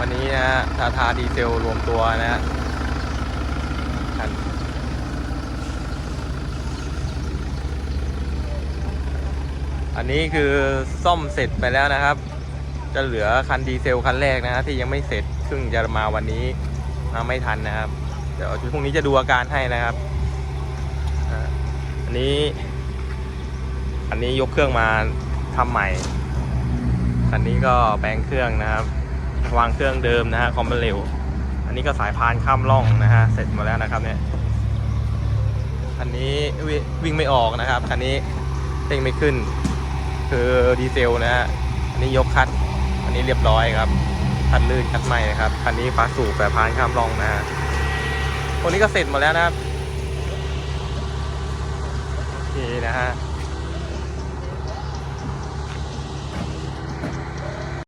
วันนี้นะฮะทาทาดีเซลรวมตัวนะฮะคันอันนี้คือซ่อมเสร็จไปแล้วนะครับ จะเหลือคันดีเซลคันแรกนะฮะที่ยังไม่เสร็จซึ่งจะมาวันนี้มาไม่ทันนะครับ เดี๋ยวพรุ่งนี้จะดูอาการให้นะครับอันนี้ อันนี้ยกเครื่องมาทำใหม่คันนี้ก็แปลงเครื่องนะครับ วางเครื่องเดิมนะฮะคอมเบเร็วอันนี้ก็สายพานข้ามร่องนะฮะเสร็จหมดแล้วนะครับเนี่ยคันนี้วิวิ่งไม่ออกนะครับคันนี้เร่งไม่ขึ้น คือดีเซลนะฮะอันนี้ยกคัดอันนี้เรียบร้อยครับคันลื่นคัดใหม่นะครับคันนี้ฟ้าสูบแต่พานข้ามร่องนะฮะตัวนี้ก็เสร็จหมดแล้วนะครับโอเคนะฮะ